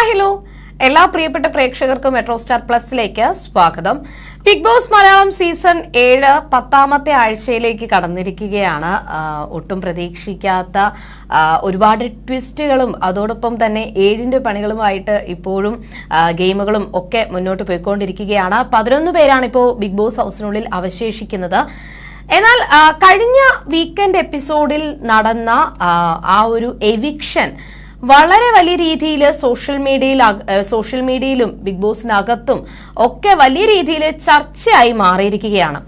Hi hello എല്ലാ പ്രിയപ്പെട്ട പ്രേക്ഷകർക്കും മെട്രോ സ്റ്റാർ പ്ലസിലേക്ക് സ്വാഗതം. ബിഗ് ബോസ് മലയാളം സീസൺ ഏഴ് പത്താമത്തെ ആഴ്ചയിലേക്ക് കടന്നിരിക്കുകയാണ്. ഒട്ടും പ്രതീക്ഷിക്കാത്ത ഒരുപാട് ട്വിസ്റ്റുകളും അതോടൊപ്പം തന്നെ ഏഴിന്റെ പണികളുമായിട്ട് ഇപ്പോഴും ഗെയിമുകളും ഒക്കെ മുന്നോട്ട് പോയിക്കൊണ്ടിരിക്കുകയാണ്. പതിനൊന്ന് പേരാണ് ഇപ്പോൾ ബിഗ് ബോസ് ഹൗസിനുള്ളിൽ അവശേഷിക്കുന്നത്. എന്നാൽ കഴിഞ്ഞ വീക്കെൻഡ് എപ്പിസോഡിൽ നടന്ന ആ ഒരു എവിക്ഷൻ വളരെ വലിയ രീതിയിൽ സോഷ്യൽ മീഡിയയിൽ സോഷ്യൽ മീഡിയയിലും ബിഗ് ബോസിനകത്തും ഒക്കെ വലിയ രീതിയിൽ ചർച്ചയായി മാറിയിരിക്കുകയാണ്.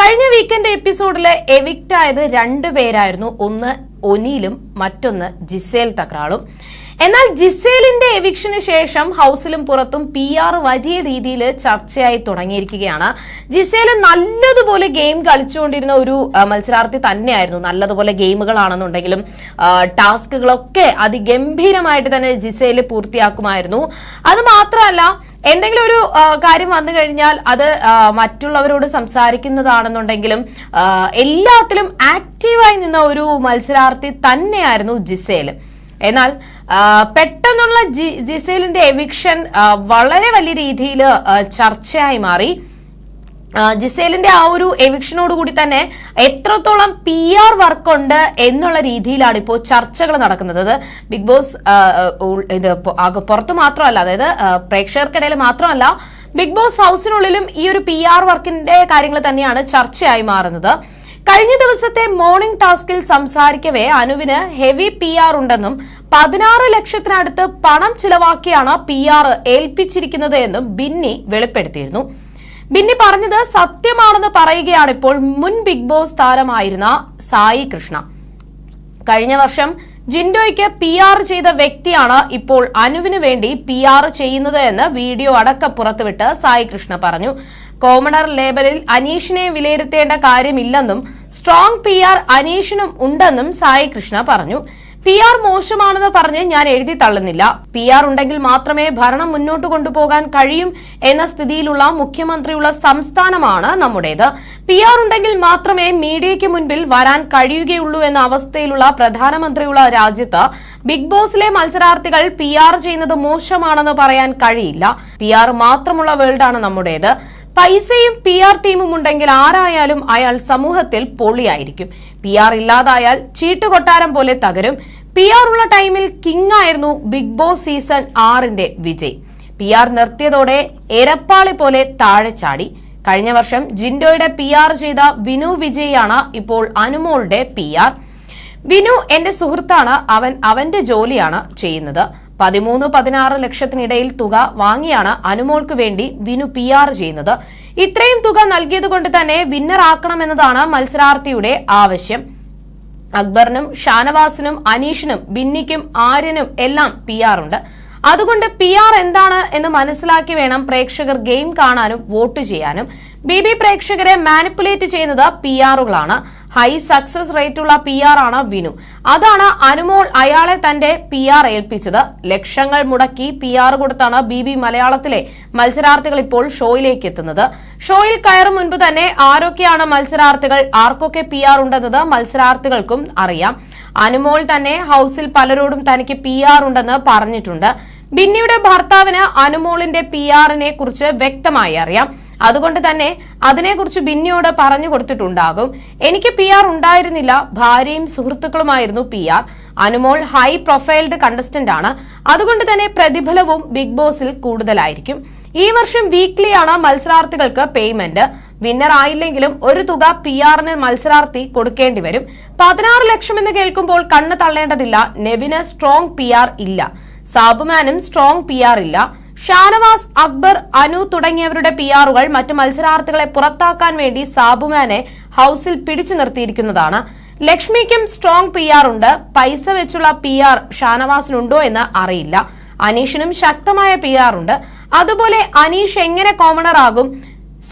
കഴിഞ്ഞ വീക്കെൻഡ് എപ്പിസോഡിൽ എവിക്റ്റ് ആയത് രണ്ടു പേരായിരുന്നു. ഒന്ന് ഒനിയിലും മറ്റൊന്ന് ജിസേൽ തക്രാളും. എന്നാൽ ജിസേലിന്റെ എവിക്ഷന് ശേഷം ഹൗസിലും പുറത്തും പി ആർ വലിയ രീതിയിൽ ചർച്ചയായി തുടങ്ങിയിരിക്കുകയാണ്. ജിസേൽ നല്ലതുപോലെ ഗെയിം കളിച്ചുകൊണ്ടിരുന്ന ഒരു മത്സരാർത്ഥി തന്നെയായിരുന്നു. നല്ലതുപോലെ ഗെയിമുകളാണെന്നുണ്ടെങ്കിലും ടാസ്കുകളൊക്കെ അതിഗംഭീരമായിട്ട് തന്നെ ജിസേൽ പൂർത്തിയാക്കുമായിരുന്നു. അത് മാത്രമല്ല എന്തെങ്കിലും ഒരു കാര്യം വന്നു കഴിഞ്ഞാൽ അത് മറ്റുള്ളവരോട് സംസാരിക്കുന്നതാണെന്നുണ്ടെങ്കിലും എല്ലാത്തിലും ആക്റ്റീവായി നിന്ന ഒരു മത്സരാർത്ഥി തന്നെയായിരുന്നു ജിസേൽ എന്നാൽ പെട്ടെന്നുള്ള ജിസേലിന്റെ എവിക്ഷൻ വളരെ വലിയ രീതിയിൽ ചർച്ചയായി മാറി. ജിസേലിന്റെ ആ ഒരു എവിക്ഷനോട് കൂടി തന്നെ എത്രത്തോളം പി ആർ വർക്ക് ഉണ്ട് എന്നുള്ള രീതിയിലാണ് ഇപ്പോൾ ചർച്ചകൾ നടക്കുന്നത്. ബിഗ് ബോസ് ഇത് പുറത്ത് മാത്രമല്ല അതായത് പ്രേക്ഷകർക്കിടയിൽ മാത്രമല്ല ബിഗ് ബോസ് ഹൗസിനുള്ളിലും ഈ ഒരു പി ആർ വർക്കിന്റെ കാര്യങ്ങൾ തന്നെയാണ് ചർച്ചയായി മാറുന്നത്. കഴിഞ്ഞ ദിവസത്തെ മോർണിംഗ് ടാസ്കിൽ സംസാരിക്കവേ അനുവിന് ഹെവി പി ആർ ഉണ്ടെന്നും പതിനാറ് ലക്ഷത്തിനടുത്ത് പണം ചിലവാക്കിയാണ് പി ആർ ഏൽപ്പിച്ചിരിക്കുന്നത് എന്നും ബിന്നി വെളിപ്പെടുത്തിയിരുന്നു. ബിന്നി പറഞ്ഞത് സത്യമാണെന്ന് പറയുകയാണ് ഇപ്പോൾ മുൻ ബിഗ് ബോസ് താരമായിരുന്ന സായി കൃഷ്ണ. കഴിഞ്ഞ വർഷം ജിൻഡോയ്ക്ക് പി ആർ ചെയ്ത വ്യക്തിയാണ് ഇപ്പോൾ അനുവിന് വേണ്ടി പി ആർ ചെയ്യുന്നത് എന്ന് വീഡിയോ അടക്കം പുറത്തുവിട്ട് സായി കൃഷ്ണ പറഞ്ഞു. കോമണർ ലേബലിൽ അനീഷിനെ വിലയിരുത്തേണ്ട കാര്യമില്ലെന്നും സ്ട്രോങ് പി ആർ അനീഷിനും ഉണ്ടെന്നും സായി കൃഷ്ണ പറഞ്ഞു. പി ആർ മോശമാണെന്ന് പറഞ്ഞ് ഞാൻ എഴുതി തള്ളുന്നില്ല. പി ആർ ഉണ്ടെങ്കിൽ മാത്രമേ ഭരണം മുന്നോട്ട് കൊണ്ടുപോകാൻ കഴിയും എന്ന സ്ഥിതിയിലുള്ള മുഖ്യമന്ത്രിയുള്ള സംസ്ഥാനമാണ് നമ്മുടേത്. പി ആർ ഉണ്ടെങ്കിൽ മാത്രമേ മീഡിയയ്ക്ക് മുൻപിൽ വരാൻ കഴിയുകയുള്ളൂ എന്ന അവസ്ഥയിലുള്ള പ്രധാനമന്ത്രിയുള്ള രാജ്യത്ത് ബിഗ് ബോസിലെ മത്സരാർത്ഥികൾ പി ആർ ചെയ്യുന്നത് മോശമാണെന്ന് പറയാൻ കഴിയില്ല. പി ആർ മാത്രമുള്ള വേൾഡാണ് നമ്മുടേത്. പൈസയും പി ആർ ടീമും ഉണ്ടെങ്കിൽ ആരായാലും അയാൾ സമൂഹത്തിൽ പൊളിയായിരിക്കും പി ആർ ഇല്ലാതായാൽ ചീട്ടുകൊട്ടാരം പോലെ തകരും. പി ആർ ഉള്ള ടൈമിൽ കിങ് ആയിരുന്നു ബിഗ് ബോസ് സീസൺ ആറിന്റെ വിജയ്. പി ആർ നിർത്തിയതോടെ എരപ്പാളി പോലെ താഴെ ചാടി. കഴിഞ്ഞ വർഷം ജിൻഡോയുടെ പി ആർ ചെയ്ത വിനു വിജയാണ് ഇപ്പോൾ അനുമോളുടെ പി ആർ വിനു എന്റെ സുഹൃത്താണ്. അവൻ അവന്റെ ജോലിയാണ് ചെയ്യുന്നത്. പതിമൂന്ന് പതിനാറ് ലക്ഷത്തിനിടയിൽ തുക വാങ്ങിയാണ് അനുമോൾക്ക് വേണ്ടി വിനു പി ആർ ചെയ്യുന്നത്. ഇത്രയും തുക നൽകിയത് കൊണ്ട് തന്നെ വിന്നർ ആക്കണമെന്നതാണ് മത്സരാർത്ഥിയുടെ ആവശ്യം. അക്ബറിനും ഷാനവാസിനും അനീഷിനും ബിന്നിക്കും ആര്യനും എല്ലാം പി ആർ ഉണ്ട്. അതുകൊണ്ട് പി ആർ എന്താണ് എന്ന് മനസ്സിലാക്കി വേണം പ്രേക്ഷകർ ഗെയിം കാണാനും വോട്ട് ചെയ്യാനും. ബി ബി പ്രേക്ഷകരെ മാനിപ്പുലേറ്റ് ചെയ്യുന്നത് പി ആറുകളാണ് ഹൈ സക്സസ് റേറ്റ് ഉള്ള പി ആർ ആണ് വിനു. അതാണ് അനുമോൾ അയാളെ തന്റെ പി ആർ ഏൽപ്പിച്ചത്. ലക്ഷങ്ങൾ മുടക്കി പി ആർ കൊടുത്താണ് ബി ബി മലയാളത്തിലെ മത്സരാർത്ഥികൾ ഇപ്പോൾ ഷോയിലേക്ക് എത്തുന്നത്. ഷോയിൽ കയറും മുൻപ് തന്നെ ആരൊക്കെയാണ് മത്സരാർത്ഥികൾ? ആർക്കൊക്കെ പി ആർ ഉണ്ടെന്നത് മത്സരാർത്ഥികൾക്കും അറിയാം. അനുമോൾ തന്നെ ഹൌസിൽ പലരോടും തനിക്ക് പി ആർ ഉണ്ടെന്ന് പറഞ്ഞിട്ടുണ്ട്. ബിന്നിയുടെ ഭർത്താവിന് അനുമോളിന്റെ പി ആറിനെ കുറിച്ച് വ്യക്തമായി അറിയാം. അതുകൊണ്ട് തന്നെ അതിനെക്കുറിച്ച് ബിന്നിയോട് പറഞ്ഞു കൊടുത്തിട്ടുണ്ടാകും. എനിക്ക് പി ആർ ഉണ്ടായിരുന്നില്ല. ഭാര്യയും സുഹൃത്തുക്കളുമായിരുന്നു P R. Anumol high profiled contestant ആണ്. അതുകൊണ്ട് തന്നെ പ്രതിഫലവും ബിഗ് ബോസിൽ കൂടുതലായിരിക്കും. ഈ വർഷം വീക്ക്ലിയാണ് മത്സരാർത്ഥികൾക്ക് പേയ്മെന്റ് വിന്നർ ആയില്ലെങ്കിലും ഒരു തുക പി ആറിന് മത്സരാർത്ഥി കൊടുക്കേണ്ടി വരും. പതിനാറ് ലക്ഷം എന്ന് കേൾക്കുമ്പോൾ കണ്ണ് തള്ളേണ്ടതില്ല. നെവിന് സ്ട്രോങ് പി ഇല്ല. സാബുമാനും സ്ട്രോങ് പി ഇല്ല. ഷാനവാസ് അക്ബർ അനു തുടങ്ങിയവരുടെ പി ആറുകൾ മറ്റു മത്സരാർത്ഥികളെ പുറത്താക്കാൻ വേണ്ടി സാബുമാനെ ഹൌസിൽ പിടിച്ചു നിർത്തിയിരിക്കുന്നതാണ്. ലക്ഷ്മിക്കും സ്ട്രോങ് പി ആർ ഉണ്ട്. പൈസ വെച്ചുള്ള പി ആർ ഷാനവാസിനുണ്ടോ എന്ന് അറിയില്ല. അനീഷിനും ശക്തമായ പി ആർ ഉണ്ട്. അതുപോലെ അനീഷ് എങ്ങനെ കോമണർ ആകും?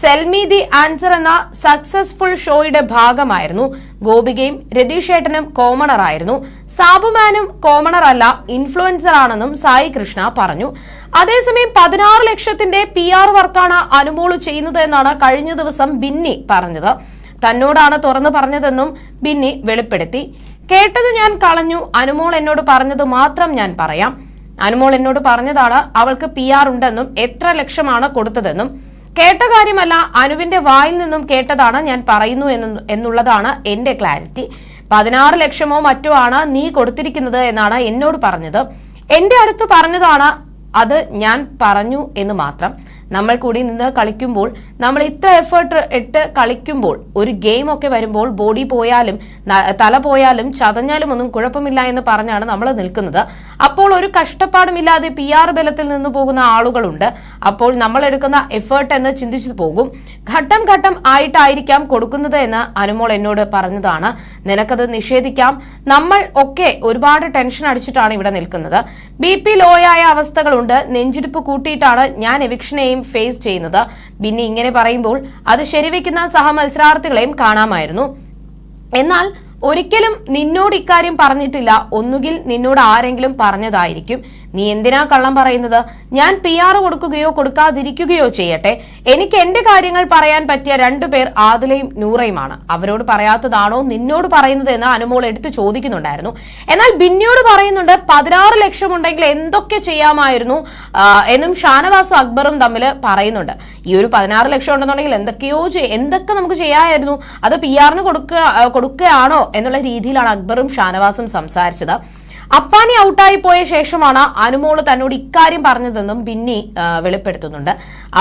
സെൽമി ദി ആൻസർ എന്ന സക്സസ്ഫുൾ ഷോയുടെ ഭാഗമായിരുന്നു. ഗോപികയും രതീഷേട്ടനും കോമണർ ആയിരുന്നു. സാബുമാനും കോമണർ അല്ല ഇൻഫ്ലുവൻസർ ആണെന്നും സായി കൃഷ്ണ പറഞ്ഞു. അതേസമയം പതിനാറ് ലക്ഷത്തിന്റെ പി ആർ വർക്കാണ് അനുമോൾ ചെയ്യുന്നത് എന്നാണ് കഴിഞ്ഞ ദിവസം ബിന്നി പറഞ്ഞത്. തന്നോടാണ് തുറന്നു പറഞ്ഞതെന്നും ബിന്നി വെളിപ്പെടുത്തി. കേട്ടത് ഞാൻ കളഞ്ഞു. അനുമോൾ എന്നോട് പറഞ്ഞത് മാത്രം ഞാൻ പറയാം. അനുമോൾ എന്നോട് പറഞ്ഞതാണ് അവൾക്ക് പി ആർ ഉണ്ടെന്നും എത്ര ലക്ഷമാണ് കൊടുത്തതെന്നും. കേട്ട കാര്യമല്ല അനുവിന്റെ വായിൽ നിന്നും കേട്ടതാണ് ഞാൻ പറയുന്നു എന്നുള്ളതാണ് എന്റെ ക്ലാരിറ്റി. പതിനാറ് ലക്ഷമോ മറ്റോ ആണ് നീ കൊടുത്തിരിക്കുന്നത് എന്നാണ് എന്നോട് പറഞ്ഞത്. എന്റെ അടുത്ത് പറഞ്ഞതാണ് അത് ഞാൻ പറഞ്ഞു എന്ന് മാത്രം. നമ്മൾ കൂടി നിന്ന് കളിക്കുമ്പോൾ നമ്മൾ ഇത്ര എഫേർട്ട് ഇട്ട് കളിക്കുമ്പോൾ ഒരു ഗെയിം ഒക്കെ വരുമ്പോൾ ബോഡി പോയാലും തല പോയാലും ചതഞ്ഞാലും ഒന്നും കുഴപ്പമില്ല എന്ന് പറഞ്ഞാണ് നമ്മൾ നിൽക്കുന്നത്. അപ്പോൾ ഒരു കഷ്ടപ്പാടുമില്ലാതെ പി ആർ ബലത്തിൽ നിന്ന് പോകുന്ന ആളുകളുണ്ട്. അപ്പോൾ നമ്മൾ എടുക്കുന്ന എഫേർട്ട് എന്ന് ചിന്തിച്ചു പോകും. ഘട്ടം ഘട്ടം ആയിട്ടായിരിക്കാം കൊടുക്കുന്നത് എന്ന് അനുമോൾ എന്നോട് പറഞ്ഞതാണ്. നിനക്കത് നിഷേധിക്കാം. നമ്മൾ ഒക്കെ ഒരുപാട് ടെൻഷൻ അടിച്ചിട്ടാണ് ഇവിടെ നിൽക്കുന്നത്. B P ലോയായ അവസ്ഥകളുണ്ട്. നെഞ്ചിടിപ്പ് കൂട്ടിയിട്ടാണ് ഞാൻ എവിക്ഷനെയും ഫേസ് ചെയ്യുന്നത്. പിന്നെ ഇങ്ങനെ പറയുമ്പോൾ അത് ശരിവെക്കുന്ന സഹമത്സരാർത്ഥികളെയും കാണാമായിരുന്നു. എന്നാൽ ഒരിക്കലും നിന്നോട് ഇക്കാര്യം പറഞ്ഞിട്ടില്ല. ഒന്നുകിൽ നിന്നോട് ആരെങ്കിലും പറഞ്ഞതായിരിക്കും. നീ എന്തിനാ കള്ളം പറയുന്നത്? ഞാൻ പി ആർ കൊടുക്കുകയോ കൊടുക്കാതിരിക്കുകയോ ചെയ്യട്ടെ. എനിക്ക് എന്റെ കാര്യങ്ങൾ പറയാൻ പറ്റിയ രണ്ടുപേർ ആദിലയും നൂറയുമാണ്. അവരോട് പറയാത്തതാണോ? നിന്നോട് പറയുന്നത് എന്ന് അനുമോൾ എടുത്തു ചോദിക്കുന്നുണ്ടായിരുന്നു. എന്നാൽ ബിന്നിയോട് പറയുന്നുണ്ട് പതിനാറ് ലക്ഷം ഉണ്ടെങ്കിൽ എന്തൊക്കെ ചെയ്യാമായിരുന്നു? എന്നും ഷാനവാസും അക്ബറും തമ്മിൽ പറയുന്നുണ്ട്. ഈ ഒരു പതിനാറ് ലക്ഷം ഉണ്ടെന്നുണ്ടെങ്കിൽ എന്തൊക്കെയോ എന്തൊക്കെ നമുക്ക് ചെയ്യാമായിരുന്നു? അത് പി ആറിന് കൊടുക്കുക കൊടുക്കുകയാണോ എന്നുള്ള രീതിയിലാണ് അക്ബറും ഷാനവാസും സംസാരിച്ചത്. അപ്പാനി ഔട്ടായി പോയ ശേഷമാണ് അനുമോൾ തന്നോട് ഇക്കാര്യം പറഞ്ഞതെന്നും ബിന്നി വെളിപ്പെടുത്തുന്നുണ്ട്.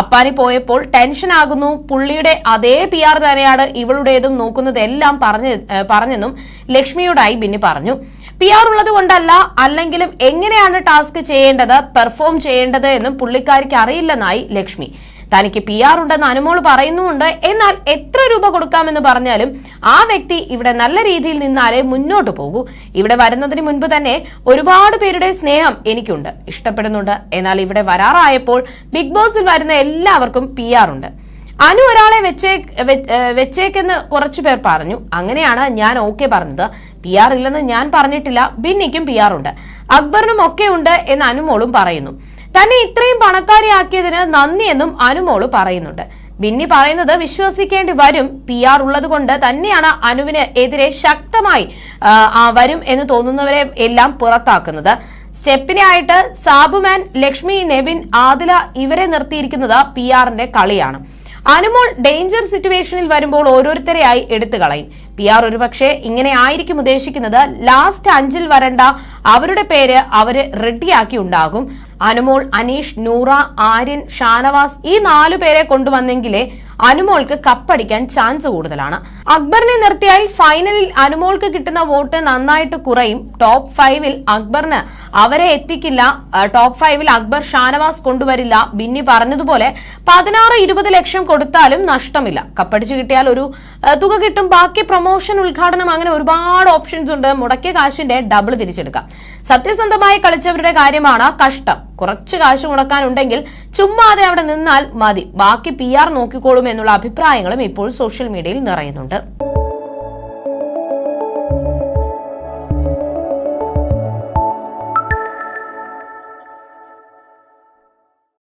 അപ്പാനി പോയപ്പോൾ ടെൻഷൻ ആകുന്നു പുള്ളിയുടെ അതേ പി ആർ തന്നെയാണ് ഇവളുടേതും നോക്കുന്നതെല്ലാം പറഞ്ഞ് പറഞ്ഞെന്നും ലക്ഷ്മിയോടായി ബിന്നി പറഞ്ഞു. പി ആർ ഉള്ളത് കൊണ്ടല്ല അല്ലെങ്കിലും എങ്ങനെയാണ് ടാസ്ക് ചെയ്യേണ്ടത് പെർഫോം ചെയ്യേണ്ടത് എന്നും പുള്ളിക്കാരിക്ക് അറിയില്ലെന്നായി ലക്ഷ്മി. തനിക്ക് പി ആർ ഉണ്ടെന്ന് അനുമോൾ പറയുന്നുമുണ്ട്. എന്നാൽ എത്ര രൂപ കൊടുക്കാമെന്ന് പറഞ്ഞാലും ആ വ്യക്തി ഇവിടെ നല്ല രീതിയിൽ നിന്നാലേ മുന്നോട്ട് പോകൂ. ഇവിടെ വരുന്നതിന് മുൻപ് തന്നെ ഒരുപാട് പേരുടെ സ്നേഹം എനിക്കുണ്ട്. ഇഷ്ടപ്പെടുന്നുണ്ട്. എന്നാൽ ഇവിടെ വരാറായപ്പോൾ ബിഗ് ബോസിൽ വരുന്ന എല്ലാവർക്കും പി ആർ ഉണ്ട്. അനു ഒരാളെ വെച്ചേ വെച്ചേക്കെന്ന് കുറച്ചു പേർ പറഞ്ഞു. അങ്ങനെയാണ് ഞാൻ ഓക്കെ പറഞ്ഞത്. പി ആർ ഇല്ലെന്ന് ഞാൻ പറഞ്ഞിട്ടില്ല. ബിന്നിക്കും പി ആർ ഉണ്ട്. അക്ബറിനും ഒക്കെ ഉണ്ട് എന്ന് അനുമോളും പറയുന്നു. തന്നെ ഇത്രയും പണക്കാരിയാക്കിയതിന് നന്ദിയെന്നും അനുമോൾ പറയുന്നുണ്ട്. ബിന്നി പറയുന്നത് വിശ്വസിക്കേണ്ടി വരും പി ആർ ഉള്ളത് കൊണ്ട് തന്നെയാണ് അനുവിന് എതിരെ ശക്തമായി വരും എന്ന് തോന്നുന്നവരെ എല്ലാം പുറത്താക്കുന്നത്. സ്റ്റെപ്പിനായിട്ട് സാബുമാൻ ലക്ഷ്മി നെവിൻ ആദില ഇവരെ നിർത്തിയിരിക്കുന്നത് പി ആറിന്റെ കളിയാണ്. അനുമോൾ ഡേഞ്ചർ സിറ്റുവേഷനിൽ വരുമ്പോൾ ഓരോരുത്തരെയായി എടുത്തു കളയും. പി ആർ ഒരുപക്ഷെ ഇങ്ങനെ ആയിരിക്കും ഉദ്ദേശിക്കുന്നത്. ലാസ്റ്റ് അഞ്ചിൽ വരണ്ട അവരുടെ പേര് അവർ റെഡിയാക്കി ഉണ്ടാകും. അനുമോൾ അനീഷ് നൂറ ആര്യൻ ഷാനവാസ് ഈ നാലു പേരെ കൊണ്ടുവന്നെങ്കിലേ അനുമോൾക്ക് കപ്പടിക്കാൻ ചാൻസ് കൂടുതലാണ്. അക്ബറിനെ നിർത്തിയാൽ ഫൈനലിൽ അനുമോൾക്ക് കിട്ടുന്ന വോട്ട് നന്നായിട്ട് കുറയും. ടോപ്പ് ഫൈവിൽ അക്ബറിന് അവരെ എത്തിക്കില്ല. ടോപ്പ് ഫൈവിൽ അക്ബർ ഷാനവാസ് കൊണ്ടുവരില്ല. ബിന്നി പറഞ്ഞതുപോലെ പതിനാറ് ഇരുപത് ലക്ഷം കൊടുത്താലും നഷ്ടമില്ല. കപ്പടിച്ചു കിട്ടിയാൽ ഒരു തുക കിട്ടും. ബാക്കി പ്രൊമോഷൻ ഉദ്ഘാടനം അങ്ങനെ ഒരുപാട് ഓപ്ഷൻസ് ഉണ്ട്. മുടക്കിയ കാശിന്റെ ഡബിൾ തിരിച്ചെടുക്കാം. സത്യസന്ധമായി കളിച്ചവരുടെ കാര്യമാണ് കഷ്ടം. കുറച്ച് കാശ് മുടക്കാനുണ്ടെങ്കിൽ ചുമ്മാതെ അവിടെ നിന്നാൽ മതി. ബാക്കി പി ആർ നോക്കിക്കോളും എന്നുള്ള അഭിപ്രായങ്ങളും ഇപ്പോൾ സോഷ്യൽ മീഡിയയിൽ നിറയുന്നുണ്ട്.